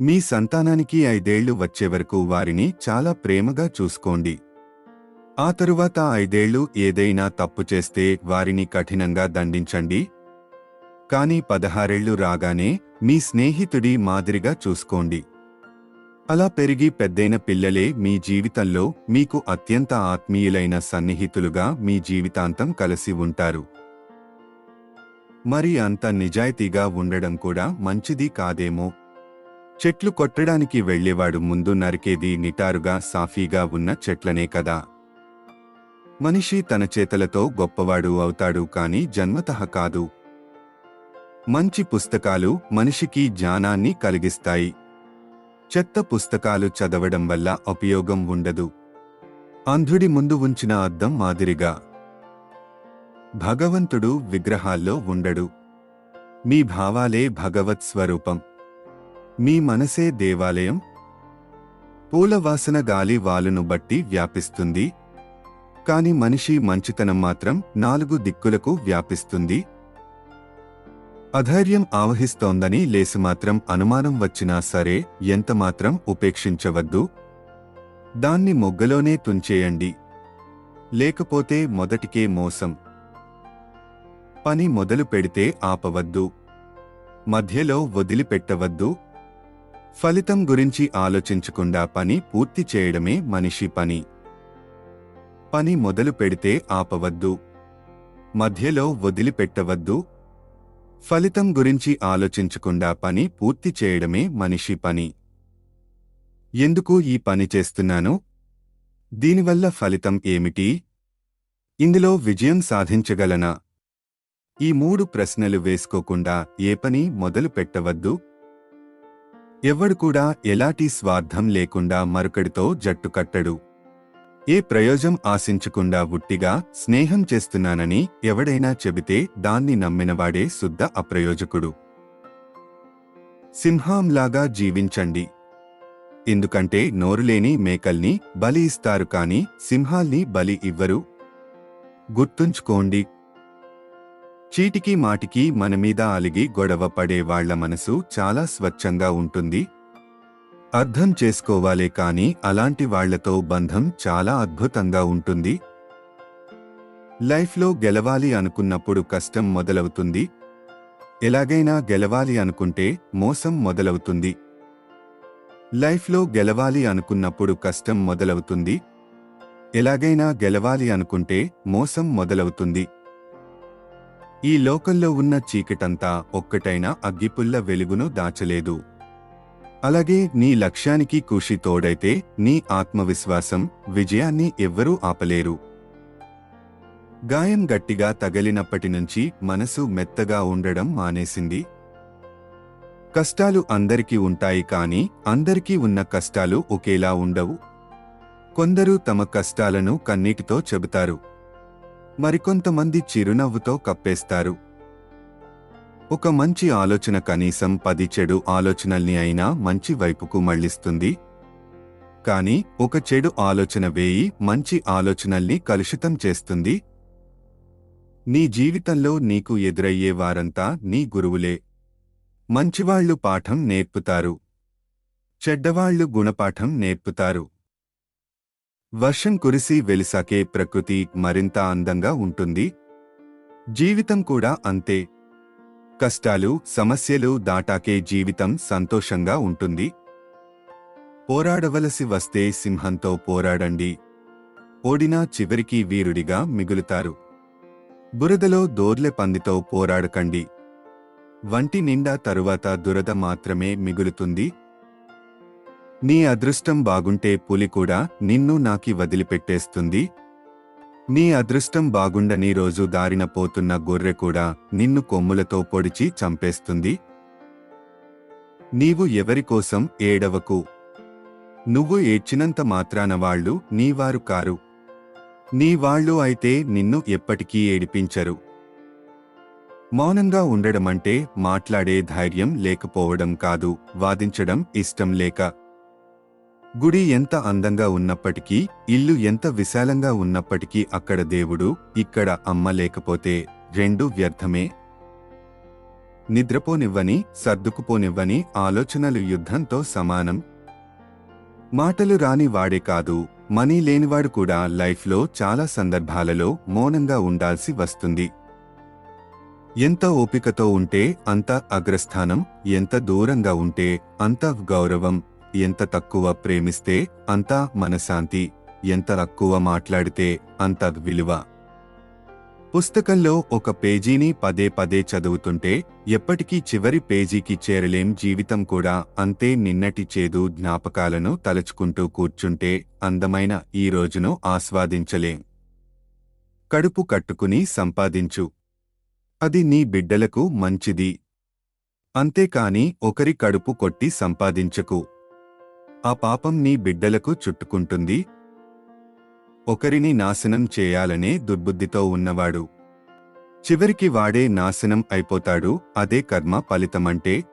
మీ సంతానానికి ఐదేళ్ళు వచ్చే వరకు వారిని చాలా ప్రేమగా చూసుకోండి. ఆ తరువాత ఐదేళ్ళు ఏదైనా తప్పు చేస్తే వారిని కఠినంగా దండించండి. కానీ పదహారేళ్ళు రాగానే మీ స్నేహితుడి మాదిరిగా చూసుకోండి. అలా పెరిగి పెద్దైన పిల్లలే మీ జీవితంలో మీకు అత్యంత ఆత్మీయులైన సన్నిహితులుగా మీ జీవితాంతం కలిసి ఉంటారు. మరి అంత నిజాయితీగా ఉండడం కూడా మంచిది కాదేమో? చెట్లు కొట్టడానికి వెళ్ళేవాడు ముందు నరికేది నిటారుగా సాఫీగా ఉన్న చెట్లనే కదా. మనిషి తన చేతలతో గొప్పవాడు అవుతాడు కాని జన్మతః కాదు. మంచి పుస్తకాలు మనిషికి జ్ఞానాన్ని కలిగిస్తాయి. చెత్త పుస్తకాలు చదవడం వల్ల ఉపయోగం ఉండదు. అంధుడి ముందు ఉంచిన అద్దం మాదిరిగా. భగవంతుడు విగ్రహాల్లో ఉండడు. మీ భావాలే భగవత్ స్వరూపం. మీ మనసే దేవాలయం? పూలవాసన గాలి వాలును బట్టి వ్యాపిస్తుంది. కాని మనిషి మంచితనం మాత్రం నాలుగు దిక్కులకు వ్యాపిస్తుంది. అధైర్యం ఆవహిస్తోందని లేసిమాత్రం అనుమానం వచ్చినా సరే ఎంతమాత్రం ఉపేక్షించవద్దు. దాన్ని మొగ్గలోనే తుంచేయండి. లేకపోతే మొదటికే మోసం. పని మొదలు పెడితే ఆపవద్దు. మధ్యలో వదిలిపెట్టవద్దు. ఫలితం గురించి ఆలోచించకుండా పని పూర్తి చేయడమే మనిషి పని. పని మొదలు పెడితే ఆపవద్దు. మధ్యలో వదిలిపెట్టవద్దు. ఫలితం గురించి ఆలోచించకుండా పని పూర్తి చేయడమే మనిషి పని. ఎందుకు ఈ పని చేస్తున్నాను? దీనివల్ల ఫలితం ఏమిటి? ఇందులో విజయం సాధించగలనా? ఈ మూడు ప్రశ్నలు వేసుకోకుండా ఏ పని మొదలు పెట్టవద్దు. ఎవడు కూడా ఎలాంటి స్వార్థం లేకుండా మరొకడితో జట్టు కట్టడు. ఏ ప్రయోజనం ఆశించకుండా ఉట్టిగా స్నేహం చేస్తున్నానని ఎవడైనా చెబితే దాన్ని నమ్మినవాడే శుద్ధ అప్రయోజకుడు. సింహంలాగా జీవించండి. ఎందుకంటే నోరులేని మేకల్ని బలి ఇస్తారు కాని సింహాల్ని బలి ఇవ్వరు. గుర్తుంచుకోండి చీటికి మాటికి మనమీద అలిగి గొడవ పడే వాళ్ళ మనసు చాలా స్వచ్ఛంగా ఉంటుంది. అర్థం చేసుకోవాలే కాని అలాంటి వాళ్ళతో బంధం చాలా అద్భుతంగా ఉంటుంది. లైఫ్లో గెలవాలి అనుకున్నప్పుడు కష్టం మొదలవుతుంది. ఎలాగైనా గెలవాలి అనుకుంటే మోసం మొదలవుతుంది. లైఫ్లో గెలవాలి అనుకున్నప్పుడు కష్టం మొదలవుతుంది. ఎలాగైనా గెలవాలి అనుకుంటే మోసం మొదలవుతుంది. ఈ లోకంలో ఉన్న చీకటంతా ఒక్కటైనా అగ్గిపుల్ల వెలుగును దాచలేదు. అలాగే నీ లక్ష్యానికి కృషి తోడైతే నీ ఆత్మవిశ్వాసం విజయాన్ని ఎవ్వరూ ఆపలేరు. గాయం గట్టిగా తగిలినప్పటి నుంచి మనసు మెత్తగా ఉండడం మానేసింది. కష్టాలు అందరికీ ఉంటాయి కాని అందరికీ ఉన్న కష్టాలు ఒకేలా ఉండవు. కొందరు తమ కష్టాలను కన్నీటితో చెబుతారు. మరికొంతమంది చిరునవ్వుతో కప్పేస్తారు. ఒక మంచి ఆలోచన కనీసం పది చెడు ఆలోచనల్ని అయినా మంచి వైపుకు మళ్ళిస్తుంది కానీ ఒక చెడు ఆలోచన వేయి మంచి ఆలోచనల్ని కలుషితం చేస్తుంది. నీ జీవితంలో నీకు ఎదురయ్యే వారంతా నీ గురువులే. మంచివాళ్ళు పాఠం నేర్పుతారు. చెడ్డవాళ్ళు గుణపాఠం నేర్పుతారు. వర్షం కురిసి వెలిసాకే ప్రకృతి మరింత అందంగా ఉంటుంది. జీవితం కూడా అంతే. కష్టాలు సమస్యలు దాటాకే జీవితం సంతోషంగా ఉంటుంది. పోరాడవలసి వస్తే సింహంతో పోరాడండి. ఓడినా చివరికి వీరుడిగా మిగులుతారు. బురదలో దోర్లె పందితో పోరాడకండి. వంటి నిండా తరువాత దురద మాత్రమే మిగులుతుంది. నీ అదృష్టం బాగుంటే పులి కూడా నిన్ను నాకి వదిలిపెట్టేస్తుంది. నీ అదృష్టం బాగుండని రోజు దారిన పోతున్న గొర్రె కూడా నిన్ను కొమ్ములతో పొడిచి చంపేస్తుంది. నీవు ఎవరికోసం ఏడవకు? నువ్వు ఏడ్చినంత మాత్రాన వాళ్ళు నీవారు కారు. నీ వాళ్ళు అయితే నిన్ను ఎప్పటికీ ఏడిపించరు. మౌనంగా ఉండడమంటే మాట్లాడే ధైర్యం లేకపోవడం కాదు వాదించడం ఇష్టం లేక గుడి ఎంత అందంగా ఉన్నప్పటికీ ఇల్లు ఎంత విశాలంగా ఉన్నప్పటికీ అక్కడ దేవుడు ఇక్కడ అమ్మ లేకపోతే రెండు వ్యర్థమే. నిద్రపోనివ్వని సర్దుకుపోనివ్వని ఆలోచనలు యుద్ధంతో సమానం. మాటలు రాని వాడే కాదు మనీ లేనివాడు కూడా లైఫ్లో చాలా సందర్భాలలో మౌనంగా ఉండాల్సి వస్తుంది. ఎంత ఓపికతో ఉంటే అంత అగ్రస్థానం ఎంత దూరంగా ఉంటే అంత గౌరవం ఎంత తక్కువ ప్రేమిస్తే అంత మనశాంతి ఎంత తక్కువ మాట్లాడితే అంత విలువ. పుస్తకంలో ఒక పేజీని పదే పదే చదువుతుంటే ఎప్పటికీ చివరి పేజీకి చేరలేం జీవితం కూడా అంతే నిన్నటి చేదు జ్ఞాపకాలను తలుచుకుంటూ కూర్చుంటే అందమైన ఈ రోజును ఆస్వాదించలేం. కడుపు కట్టుకుని సంపాదించు. అది నీ బిడ్డలకు మంచిది. అంతేకాని ఒకరి కడుపు కొట్టి సంపాదించకు. ఆ పాపం నీ బిడ్డలకు చుట్టుకుంటుంది. ఒకరిని నాశనం చేయాలనే దుర్బుద్ధితో ఉన్నవాడు. చివరికి వాడే నాశనం అయిపోతాడు అదే కర్మ ఫలితమంటే